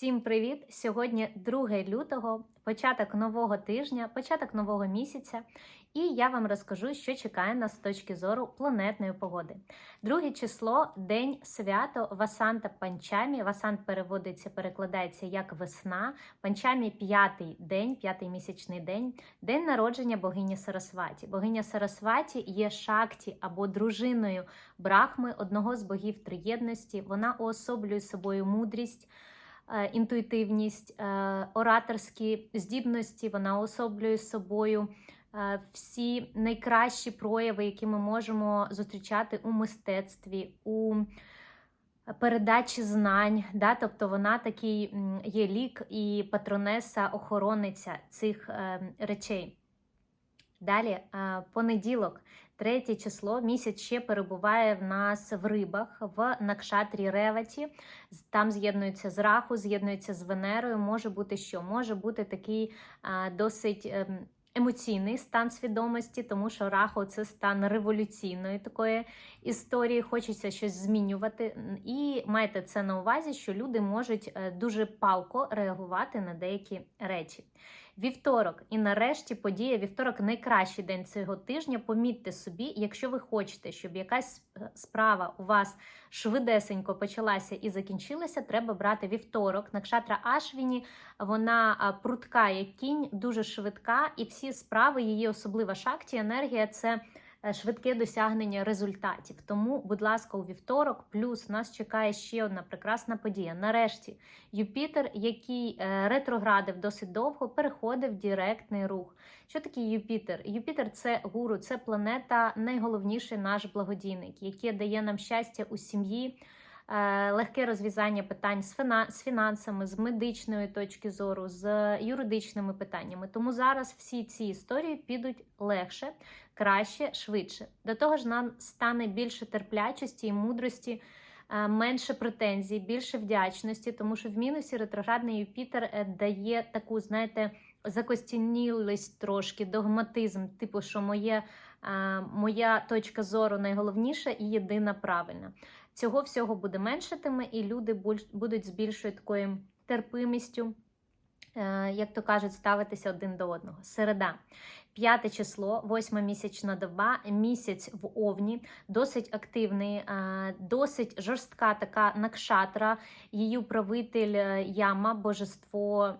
Всім привіт! Сьогодні 2 лютого, початок нового тижня, початок нового місяця, і я вам розкажу, що чекає нас з точки зору планетної погоди. Друге число день свято Васанта Панчамі. Васант переводиться, перекладається як весна. Панчамі п'ятий день, п'ятий місячний день, день народження богині Сарасваті. Богиня Сарасваті є шакті або дружиною Брахми, одного з богів триєдності. Вона уособлює собою мудрість. Е, Інтуїтивність, е, ораторські здібності, вона особлює собою е, всі найкращі прояви, які ми можемо зустрічати у мистецтві, у передачі знань. Да? Тобто вона такий є лік і патронеса, охорониця цих е, речей. Далі, е, понеділок, третє число, місяць ще перебуває в нас в рибах, в Накшатрі Реваті. Там з'єднується з Раху, з'єднується з Венерою. Може бути що? Може бути такий е, досить ем, емоційний стан свідомості, тому що Раху це стан революційної такої історії. Хочеться щось змінювати. І майте це на увазі, що люди можуть е, дуже палко реагувати на деякі речі. Вівторок, і нарешті подія. Вівторок найкращий день цього тижня. Помітьте собі, якщо ви хочете, щоб якась е, справа у вас швидесенько почалася і закінчилася, треба брати вівторок. Накшатра Ашвіні, вона а, прутка як кінь, дуже швидка, і всі справи, її особлива шакті, енергія це е, швидке досягнення результатів. Тому, будь ласка, у вівторок, плюс нас чекає ще одна прекрасна подія. Нарешті Юпітер, який е, ретроградив досить довго, переходив в директний рух. Що таке Юпітер? Юпітер це гуру, це планета, найголовніший наш благодійник, який дає нам щастя у сім'ї. Е, Легке розв'язання питань з фіна- з фінансами, з медичної точки зору, з юридичними питаннями. Тому зараз всі ці історії підуть легше, краще, швидше. До того ж, нам стане більше терплячості і мудрості, е, менше претензій, більше вдячності, тому що в мінусі ретроградний Юпітер е, дає таку, знаєте, закостянілість трошки, догматизм, типу, що моє, моя точка зору найголовніша і єдина правильна. Цього всього буде меншитиме, і люди будуть з більшою такою терпимістю, е, як то кажуть, ставитися один до одного. Середа. П'яте число, восьма місячна доба, місяць в Овні, досить активний, е, досить жорстка така накшатра. Її управитель е, Яма, божество,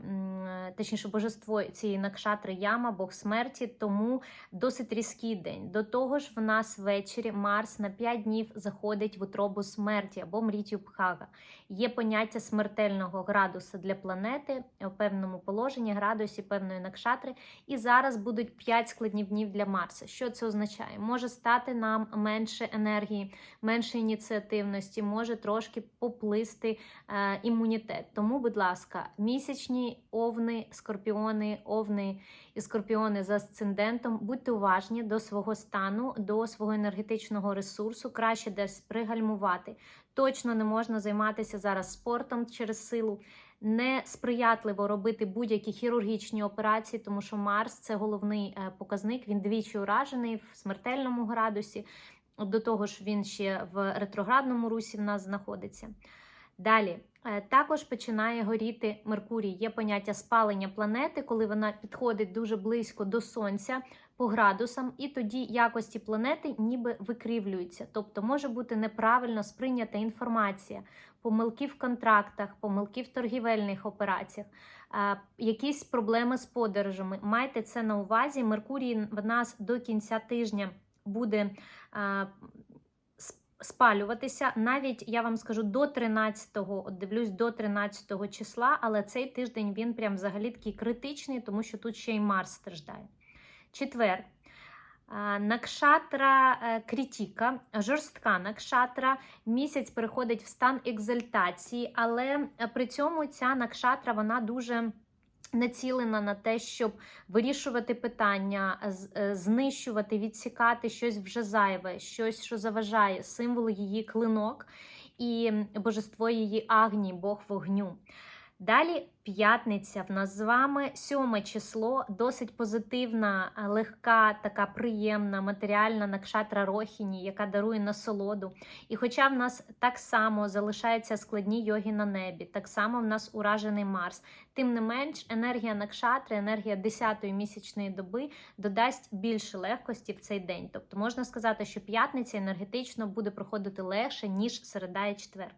точніше, божество цієї накшатри Яма, Бог смерті, тому досить різкий день. До того ж, в нас ввечері Марс на 5 днів заходить в утробу смерті або мрітю Пхага. Є поняття смертельного градуса для планети у певному положенні, градусі певної накшатри. І зараз будуть 5 складних днів для Марса. Що це означає? Може стати нам менше енергії, менше ініціативності, може трошки поплисти е, імунітет. Тому, будь ласка, місячні овни, скорпіони, овни і скорпіони з асцендентом, будьте уважні до свого стану, до свого енергетичного ресурсу, краще десь пригальмувати. Точно не можна займатися зараз спортом через силу. Несприятливо робити будь-які хірургічні операції, тому що Марс це головний е, показник. Він двічі уражений в смертельному градусі. До того ж, він ще в ретроградному русі в нас знаходиться. Далі е, також починає горіти Меркурій. Є поняття спалення планети, коли вона підходить дуже близько до Сонця по градусам, і тоді якості планети ніби викривлюються. Тобто може бути неправильно сприйнята інформація, помилки в контрактах, помилки в торгівельних операціях, е, якісь проблеми з подорожами. Майте це на увазі. Меркурій в нас до кінця тижня буде. е, Спалюватися навіть я вам скажу до 13-го, от дивлюсь до 13-го числа, але цей тиждень він прям взагалі такий критичний, тому що тут ще й Марс страждає. Четвер. Накшатра е, критіка, жорстка накшатра, місяць переходить в стан екзальтації, але е, при цьому ця накшатра вона дуже націлена на те, щоб вирішувати питання, е, знищувати, відсікати щось вже зайве, щось, що заважає, символ її клинок і божество її агні, Бог вогню. Далі п'ятниця в нас з вами сьоме число, досить позитивна, е, легка, така приємна матеріальна накшатра Рохіні, яка дарує насолоду. І хоча в нас так само залишаються складні йоги на небі, так само в нас уражений Марс. Тим не менш, енергія накшатри, енергія 10-ї місячної доби додасть більше легкості в цей день. Тобто можна сказати, що п'ятниця енергетично буде проходити легше, ніж середа і четвер.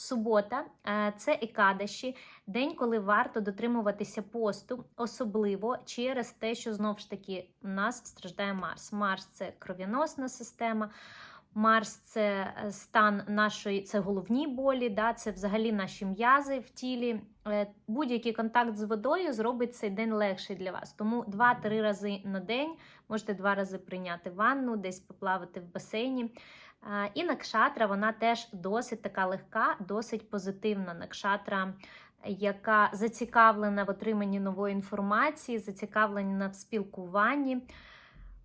Субота е, це екадаші, день, коли варто дотримуватися посту, особливо через те, що знов ж таки у нас страждає Марс. Марс це кров'яносна система. Марс це е, стан нашої, це головні болі, да, це взагалі наші м'язи в тілі. Е, Будь-який контакт з водою зробить цей день легший для вас. Тому 2-3 рази на день можете два рази прийняти ванну, десь поплавати в басейні. І накшатра, вона теж досить така легка, досить позитивна накшатра, яка зацікавлена в отриманні нової інформації, зацікавлена в спілкуванні.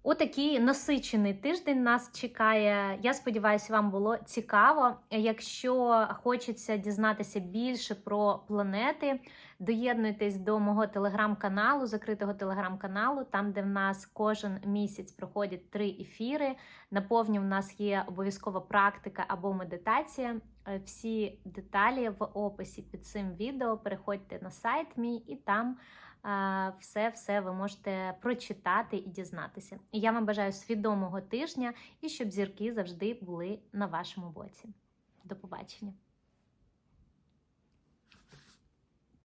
Отакий насичений тиждень нас чекає. Я сподіваюся, вам було цікаво. Якщо хочеться дізнатися більше про планети, доєднуйтесь до мого телеграм-каналу, закритого телеграм-каналу, там, де в нас кожен місяць проходять три ефіри. Наповні в нас є обов'язкова практика або медитація. Е, Всі деталі в описі під цим відео. Переходьте на сайт мій і там все-все ви можете прочитати і дізнатися. І я вам бажаю свідомого тижня і щоб зірки завжди були на вашому боці. До побачення!